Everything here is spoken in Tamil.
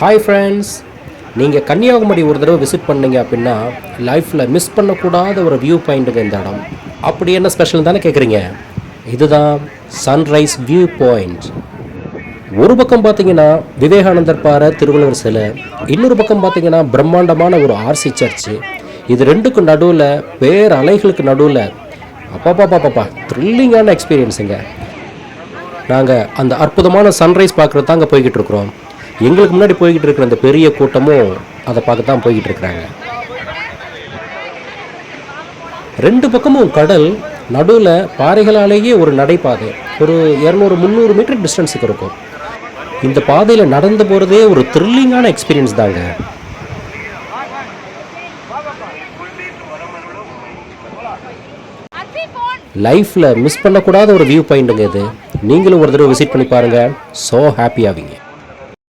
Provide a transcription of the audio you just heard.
ஹாய் ஃப்ரெண்ட்ஸ் நீங்கள் கன்னியாகுமரி ஒரு தடவை விசிட் பண்ணீங்க அப்படின்னா லைஃப்பில் மிஸ் பண்ணக்கூடாத ஒரு வியூ பாயிண்ட்டுங்க இந்த இடம். அப்படி என்ன ஸ்பெஷல் தானே கேட்குறீங்க இதுதான் சன்ரைஸ் வியூ பாயிண்ட் ஒரு பக்கம் பார்த்தீங்கன்னா விவேகானந்தர் பாறை திருவள்ளுவர் சிலை. இன்னொரு பக்கம் பார்த்தீங்கன்னா பிரம்மாண்டமான ஒரு ஆர்சி சர்ச்சு இது ரெண்டுக்கும் நடுவில் பேர் அலைகளுக்கு நடுவில் அப்பாப்பா பாப்பாப்பா த்ரில்லிங்கான எக்ஸ்பீரியன்ஸுங்க நாங்கள் அந்த அற்புதமான சன்ரைஸ் பார்க்குறது தாங்க போய்கிட்டு இருக்கிறோம். எங்களுக்கு முன்னாடி போய்கிட்டு இருக்கிற அந்த பெரிய கூட்டமும் அதை பார்க்க தான் போய்கிட்டு இருக்கிறாங்க. ரெண்டு பக்கமும் கடல் நடுவில் பாறைகளாலேயே ஒரு நடைபாதை. ஒரு இரநூறு முந்நூறு மீட்டர் டிஸ்டன்ஸுக்கு இருக்கும். இந்த பாதையில் நடந்து போகிறதே ஒரு த்ரில்லிங்கான எக்ஸ்பீரியன்ஸ் தாங்க. லைஃப்பில் மிஸ் பண்ணக்கூடாத ஒரு வியூ பாயிண்ட்டுங்க இது. நீங்களும் ஒரு தடவை விசிட் பண்ணி பாருங்கள் ஸோ ஹாப்பி ஆவீங்க.